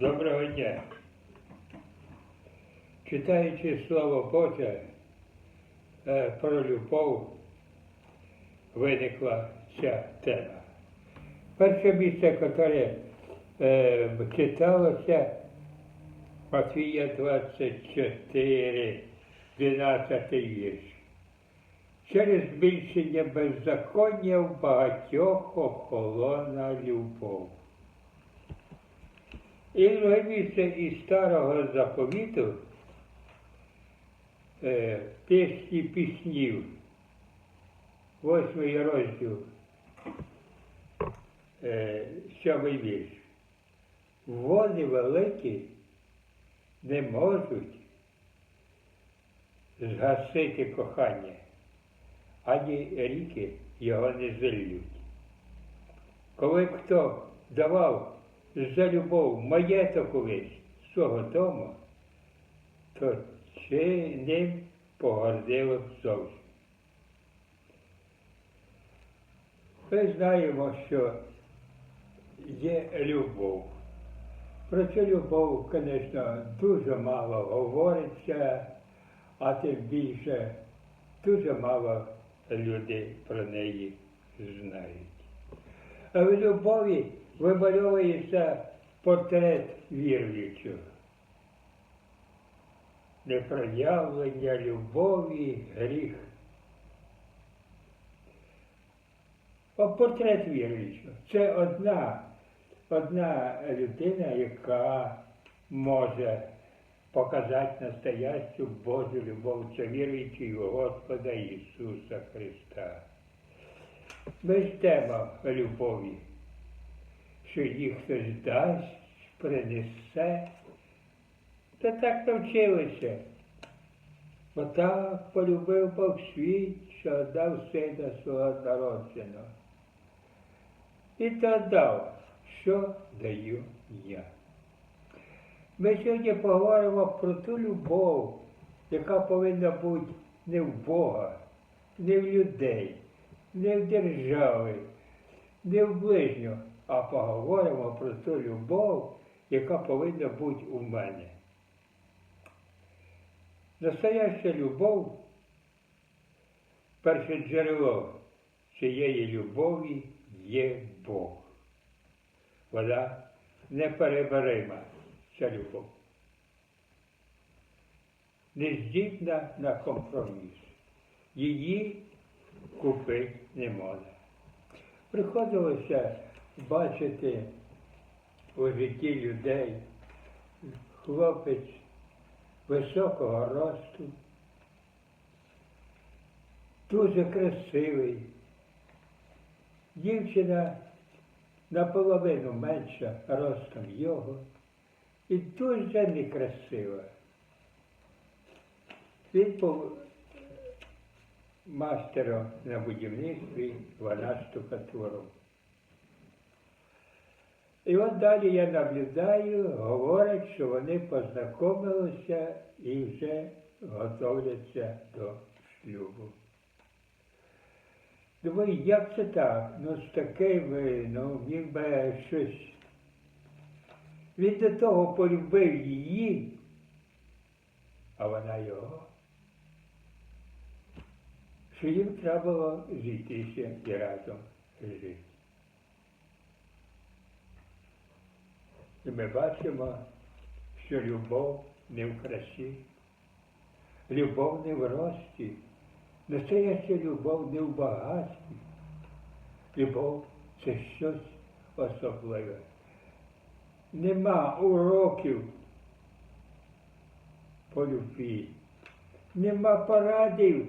Доброго дня. Читаючи Слово Боже е, про любов, виникла ця тема. Перше місце, яке е, читалося, Матвія 24, 12 вірш. Через збільшення беззаконня в багатьох охолона любов. І друге із старого заповіту е, пісні піснів, восьмий розділ, е, сьомий вірш. Води великі не можуть згасити кохання, ані ріки його не зальють. Коли б хто давав за любов маєток увесь свого дому, то чи ним погордили б зовсім. Ми знаємо, що є любов. Про цю любов, звісно, дуже мало говориться, а тим більше дуже мало людей про неї знають. А в любові вимальовується портрет віруючого. Непроявлення любові, гріх. А портрет віруючого це одна, одна людина, яка може показати настоящу Божу любов, це віруючий в Господа Ісуса Христа. Ми ждемо любові що їх хтось дасть, принесе. Та так навчилися. Бо так полюбив Бог світ, що дав сина свого народженого. І то дав, що даю я. Ми сьогодні поговоримо про ту любов, яка повинна бути не в Бога, не в людей, не в держави, не в ближнього, а поговоримо про ту любов, яка повинна бути у мене. Настояща любов, перше джерело цієї любові є Бог. Вона непереборима, ця любов. Не здібна на компроміс. Її купити не можна. Приходилося бачити у житті людей хлопець високого росту, дуже красивий, дівчина наполовину менша ростом його і дуже некрасива. Він був мастером на будівництві, вона штукатуром. І от далі я наблюдаю, говорять, що вони познайомилися і вже готовляться до шлюбу. Думаю, як це так? Ну, з таким, ну, міг би щось. Він до того полюбив її, а вона його. Що їм треба було зійтися і разом жити. І ми бачимо, що любов не в красі, любов не в рості, настояща любов не в багатстві. Любов це щось особливе. Нема уроків по любві, нема порадів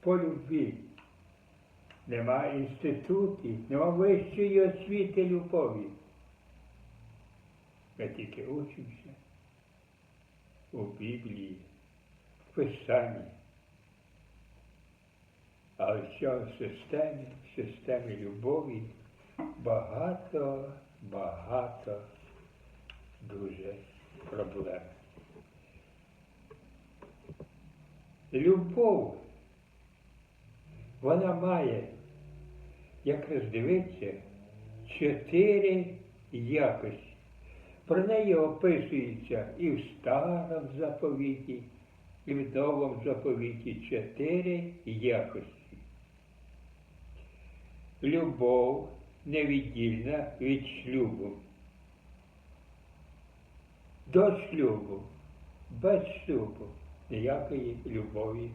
по любві, нема інститутів, нема вищої освіти любові. Ми тільки учимося у Біблії, в Писанні. А в системі, в системі любові багато, багато дуже проблем. Любов, вона має, як роздивитися, чотири якості. Про неї описується і в старому заповіті, і в новому заповіті чотири якості. Любов невіддільна від шлюбу. До шлюбу, без шлюбу ніякої любові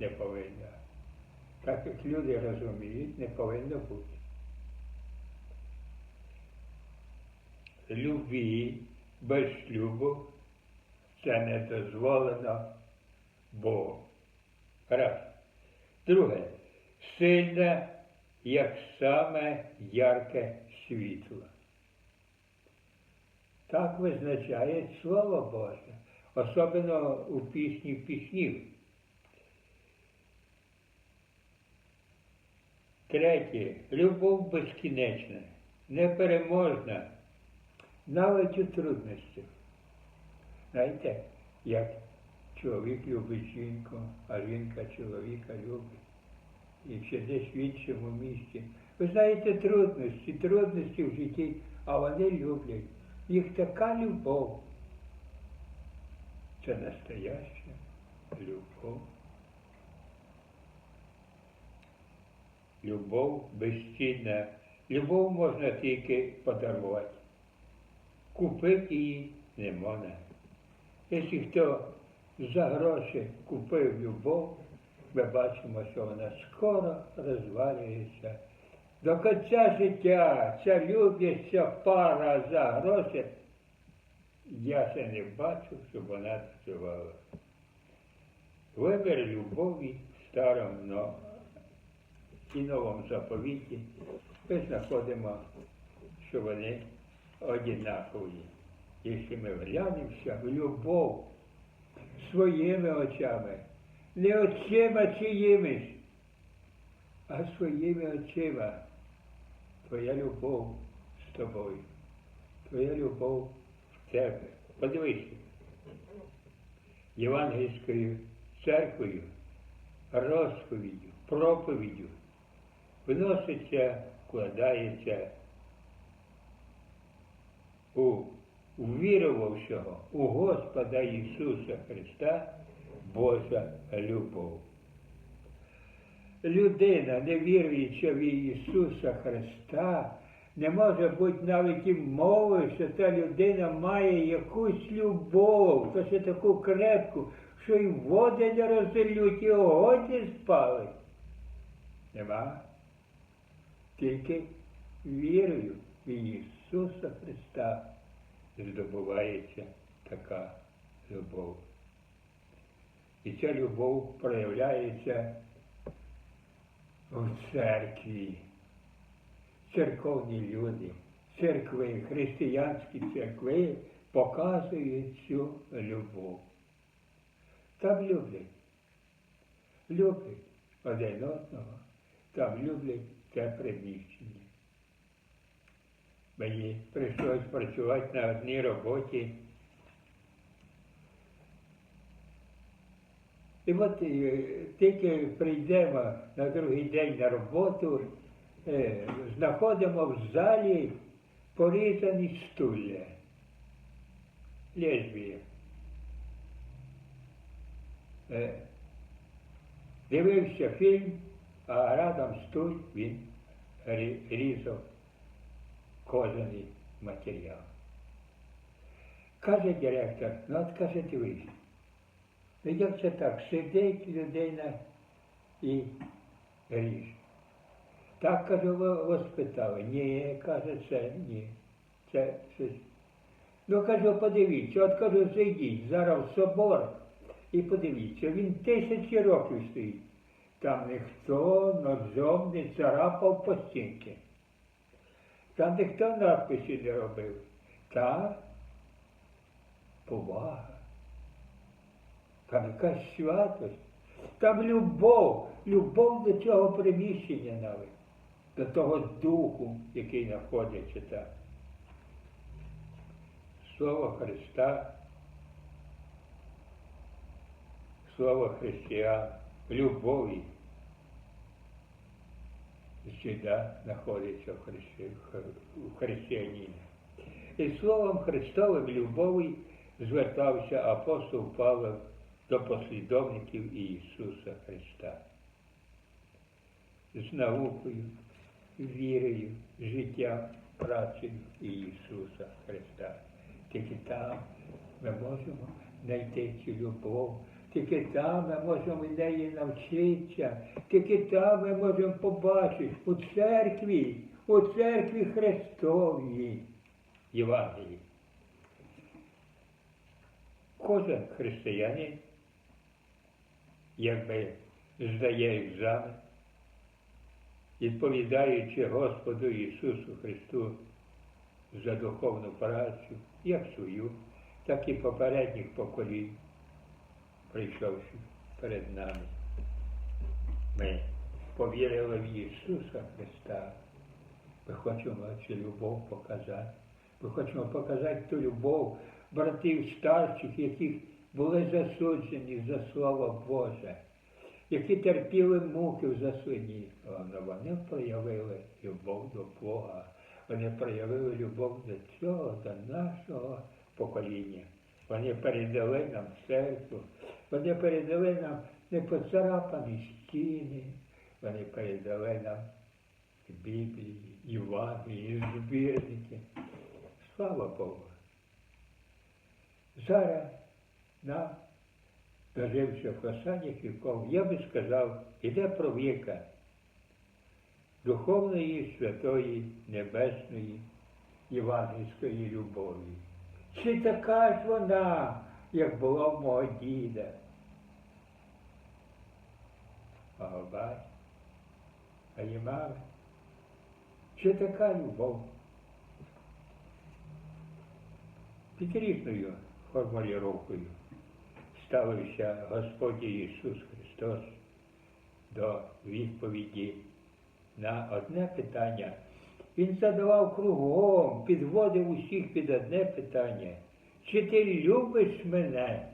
не повинна. Так як люди розуміють, не повинно бути. Любві без шлюбу це не дозволено Богу. Раз. Друге, сильне, як саме ярке світло. Так визначає Слово Боже, особливо у пісні піснів. Третє. Любов безкінечна, непереможна, навіть у трудностях. Знаєте, як чоловік любить жінку, а жінка чоловіка любить. І ще десь в іншому місці. Ви знаєте трудності, трудності в житті, а вони люблять. Їх така любов. Це настояща любов. Любов безцінна. Любов можна тільки подарувати. Купити її не можна. Якщо хто за гроші купив любов, ми бачимо, що вона скоро розвалюється. До кінця життя ця любляща пара за гроші, я ще не бачу, щоб вона працювала. Вибір любові в старому і новому заповіті ми знаходимо, що вони однакові. Якщо ми глянемося в любов своїми очами, не очима чиїмись, а своїми очима. Твоя любов з тобою, твоя любов в тебе. Подивися, Євангельською церквою, розповіддю, проповіддю виноситься, вкладається у вірувавшого у Господа Ісуса Христа Божа любов. Людина, не віруюча в Ісуса Христа, не може бути навіть і мови, що та людина має якусь любов, то ще таку крепку, що й води не розілють, і огонь спалить. Нема. Тільки вірою в Ісуса Христа здобувається така любов. І ця любов проявляється в церкві. Церковні люди, церкви, християнські церкви показують цю любов. Там люблять. Люблять один одного, там люблять це приміщення. Мені прийшлось працювати на одній роботі. І от е, тільки прийдемо на другий день на роботу, е, знаходимо в залі порізані стулья. Лесбія. Е, Дивився фільм, а радом стуль він різав кожаний матеріал. Каже директор, ну от каже, дивись, ну як це так, сидить людина і ріж. Так, ви спитали. Ні, каже, це ні. Це щось. Ну, кажу, подивіться, от кажу, зайдіть зараз в собор і подивіться, він тисячі років стоїть. Там ніхто ножом не царапав по стінки. Там ніхто надписі не робив. Так, повага. Там якась святость. Там любов, любов до цього приміщення навіть, до того духу, який знаходиться там. Слово Христа, слово християн, любові завжди знаходиться в, христи... І словом Христовим любові звертався апостол Павло до послідовників Ісуса Христа. З наукою, вірою, життям, працею Ісуса Христа. Тільки там ми можемо знайти цю любов, тільки там ми можемо неї навчитися, тільки там ми можемо побачити у церкві, у церкві Христовій Євангелії. Кожен християнин, якби здає екзамен, відповідаючи Господу Ісусу Христу за духовну працю, як свою, так і попередніх поколінь, прийшовши перед нами. Ми повірили в Ісуса Христа. Ми хочемо цю любов показати. Ми хочемо показати ту любов братів старших, яких були засуджені за Слово Боже, які терпіли муки в. Але вони проявили любов до Бога. Вони проявили любов до цього, до нашого покоління. Вони передали нам церкву, вони передали нам не поцарапані стіни, вони передали нам Біблії, Євангелії, збірники. Слава Богу. Зараз нам, доживши в останніх віков, я би сказав, іде про віка духовної, святої, небесної, євангельської любові. Чи така ж вона, як була в мого діда? Мого батька, а її мами? Чи така любов? Під різною формулюванням ставився Господь Ісус Христос до відповіді на одне питання. Він задавав кругом, підводив усіх під одне питання. Чи ти любиш мене?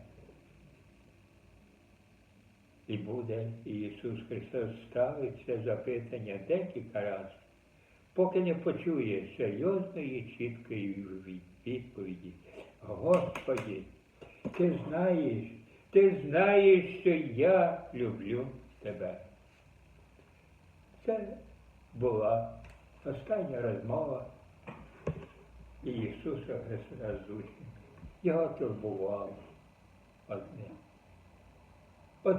І буде Ісус Христос ставить це запитання декілька разів, поки не почує серйозної, чіткої відповіді. Господи, ти знаєш, ти знаєш, що я люблю тебе. Це була остання розмова Ісуса Христа з. Його турбувало одне.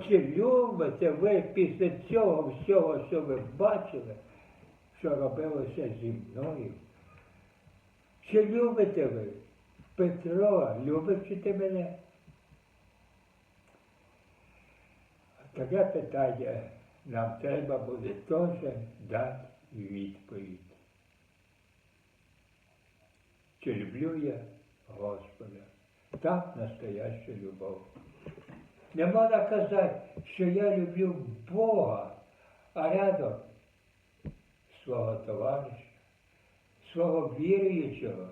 Чи любите ви після цього всього, що ви бачили, що робилося зі мною? Чи любите ви? Петро, любиш ти мене? Таке питання нам треба буде теж дати відповідь. Чи люблю я Господа? Так настояща любов. Не можна казати, що я люблю Бога, а рядом свого товариша, свого віруючого,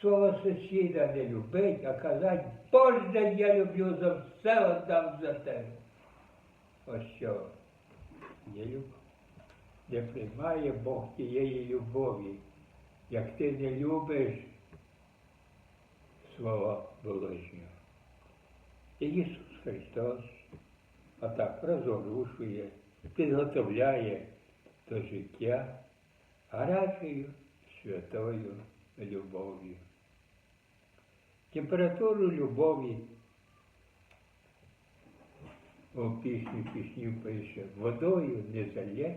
свого сусіда не любить, а казати, Боже, я люблю за все отдам за тебе. Ось що є любов. Не приймає Бог тієї любові, як ти не любиш свого ближнього. Ісус Христос отак розорушує, підготовляє до життя гарячою святою любов'ю. Температуру любові у пісню пісню пише, водою не зальєш,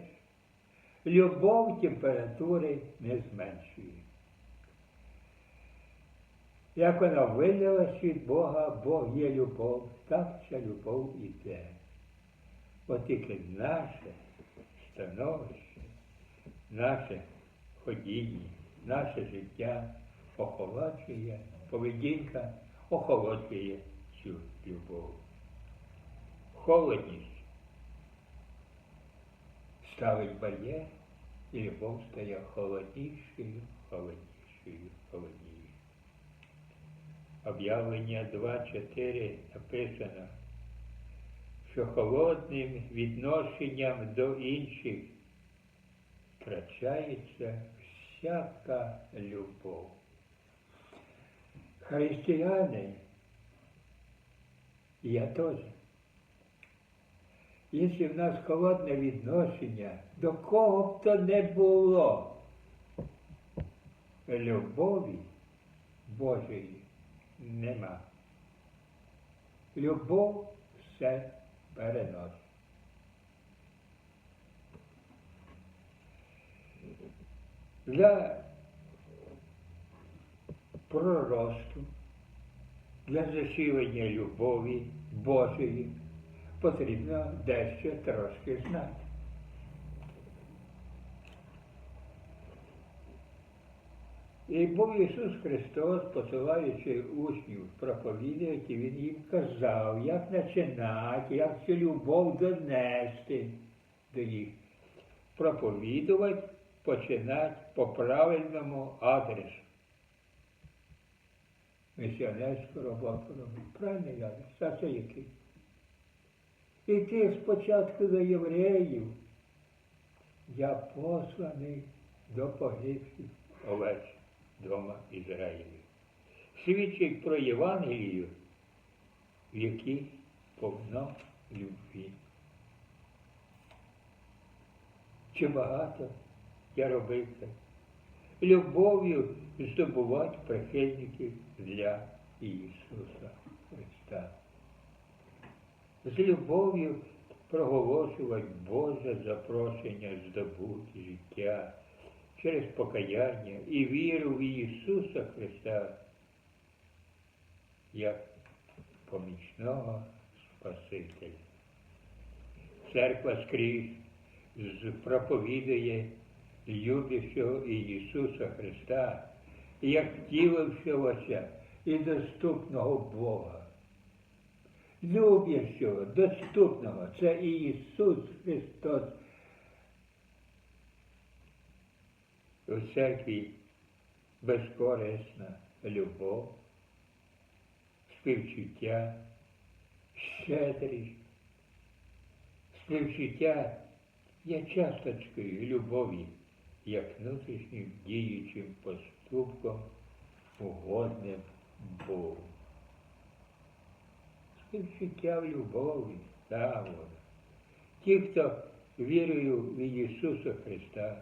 любов температури не зменшує. Як вона вилилась від Бога, Бог є любов, так ця любов іде. От тільки наше становище, наше ходіння, наше життя охолоджує, поведінка охолоджує цю любов. Холодність ставить бар'єр, і любов стає холоднішою, холоднішою, холоднішою. Об'явлення 2.4 написано, що холодним відношенням до інших втрачається всяка любов. християни, я теж. Якщо в нас холодне відношення, до кого б то не було, любові Божої нема. Любов все переносить. Для проросту, для засілення любові Божої потрібно дещо трошки знати. І був Ісус Христос, посилаючи учнів проповідувати, Він їм казав, як починати, як цю любов донести до їх. Проповідувати, починати по правильному адресу. Місіонерську роботу робити. Правильний адрес, а це який? Іти спочатку до євреїв. Я посланий до погибших овець дома Ізраїлю. Свідчить про Євангелію, в якій повно любві. Чи багато я робив це? Любов'ю здобувати прихильників для Ісуса Христа. З любов'ю проголошувати Боже запрошення здобути життя через покаяння і віру в Ісуса Христа як помічного Спасителя. Церква скрізь проповідує любящого Ісуса Христа як втілившогося і доступного Бога. Любящого, доступного, це Ісус Христос. Церкві безкорисна любов, співчуття, щедрість, співчуття є часточкою любові, як внутрішнім діючим поступком, угодним Богу. Співчуття в любові, та. Ті, хто вірою в Ісуса Христа,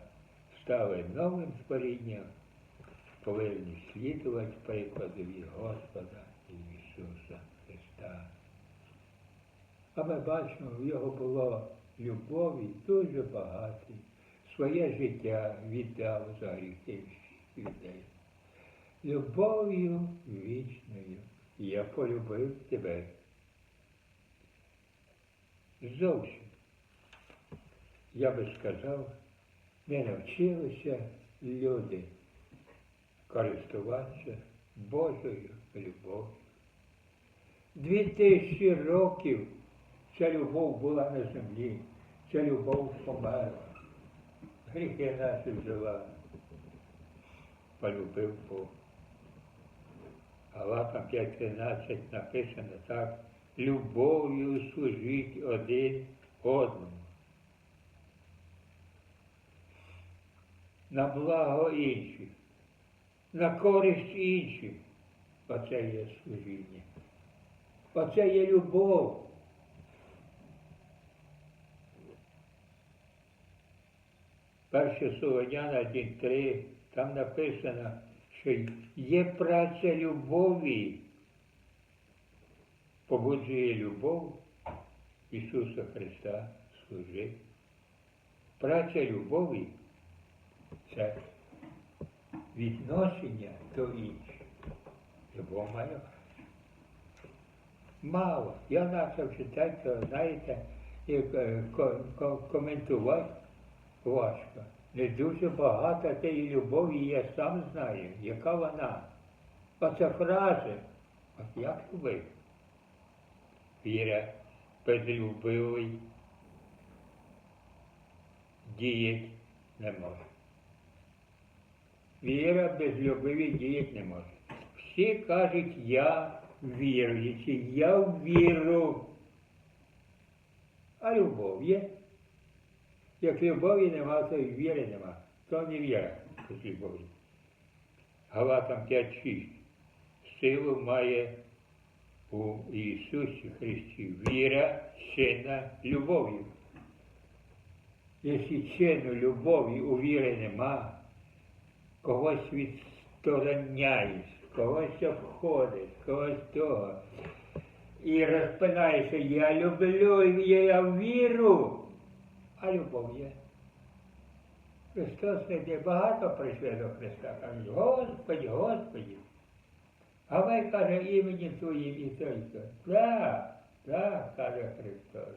стали новим створінням, повинні слідувати прикладові Господа Ісуса Христа. А ми бачимо, в його було любові дуже багато. Своє життя віддав за гріхи всіх людей. Любов'ю вічною я полюбив тебе. Зовсім, я би сказав, не навчилися люди користуватися Божою любов'ю. Дві тисячі років ця любов була на землі, ця любов померла. Гріхи наші взяла, полюбив Бог. Галатам 5.13 написано так, любов'ю служіть один одному. На благо інших, на користь інших. Оце є служіння. Оце є любов. Перше Солоняна 1.3, там написано, що є праця любові, побуджує любов Ісуса Христа служити. Праця любові це відношення до інших. Любов має. Мало. Я почав читати, то, знаєте, і е, коментувати важко. Не дуже багато тієї любові, я сам знаю, яка вона. Оце фрази. От як любив. Віра безлюбивий діяти не може. Віра безлюбивий діяти не може. Всі кажуть, я віруючий, я в віру. А любов є. Як любові нема, то і віри нема. То не віра без любові. Галатам 5.6. силу має у Ісусі Христі віра, чина любов'ю. Якщо чину любові у віри нема, когось відстороняєш, когось обходиш, когось того. І розпинаєшся, я люблю, я віру, а любов є. Христос не йде багато прийшли до Христа, кажуть, Господи, Господи. А ви, каже, імені Твоїм і тільки. Так, так, каже Христос.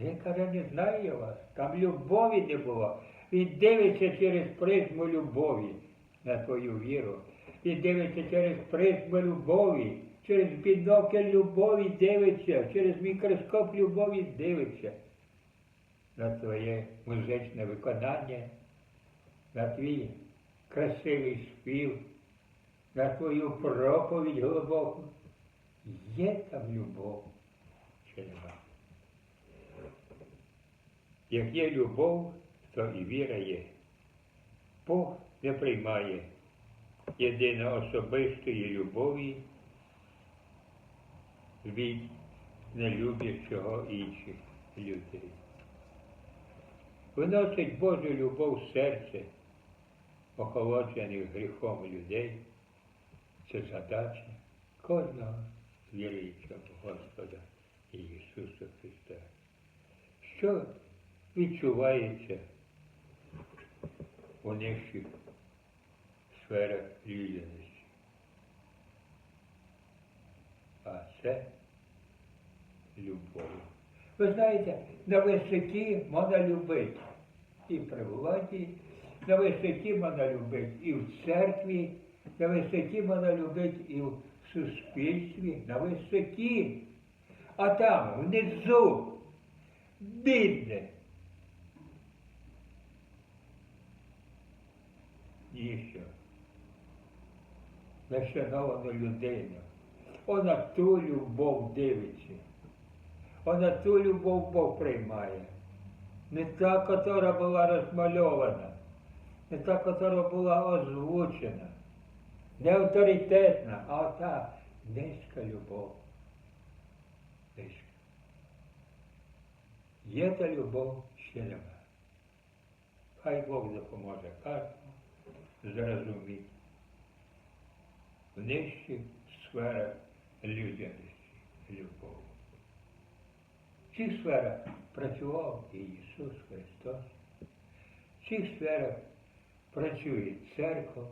Він каже, не знаю вас. Там любові не було. Він дивиться через призму любові на твою віру. Він дивиться через призму любові, через бінокль любові дивиться, через мікроскоп любові дивиться на твоє музичне виконання, на твій красивий спів, на твою проповідь глибоку. Є там любов чи нема? Як є любов, то і віра є. Бог не приймає єдино особистої любові від нелюбящого інших людей. Виносить Божу любов в серце, охолоджених гріхом людей. Це задача кожного віруючого Господа Ісуса Христа. Що відчувається у нижчих сферах людяності? А це любов. Ви знаєте, на висоті можна любити і при владі, на висоті можна любити і в церкві, на висоті можна любити і в суспільстві, на висоті. А там, внизу, бідне. Ніщо. Нашановану людину. Вона ту любов дивиться. Вона ту любов Бог приймає. Не та, яка була розмальована, не та, яка була озвучена, не авторитетна, а та низька любов. Низька. Є та любов ще нема. Хай Бог допоможе кожному зрозуміти в нижчих сферах людяності любов. В цих сферах працював і Ісус Христос. В цих сферах працює церква,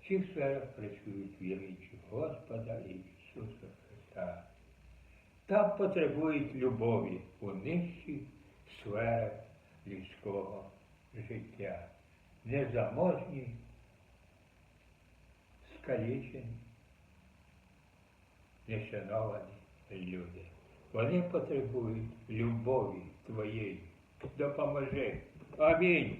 в цих сферах працюють віруючі Господа і Ісуса Христа. Там потребують любові у нижчих сферах людського життя. Незаможні, скалічені, нешановані люди. Вони потребують любові твоєї. Допоможи. Амінь.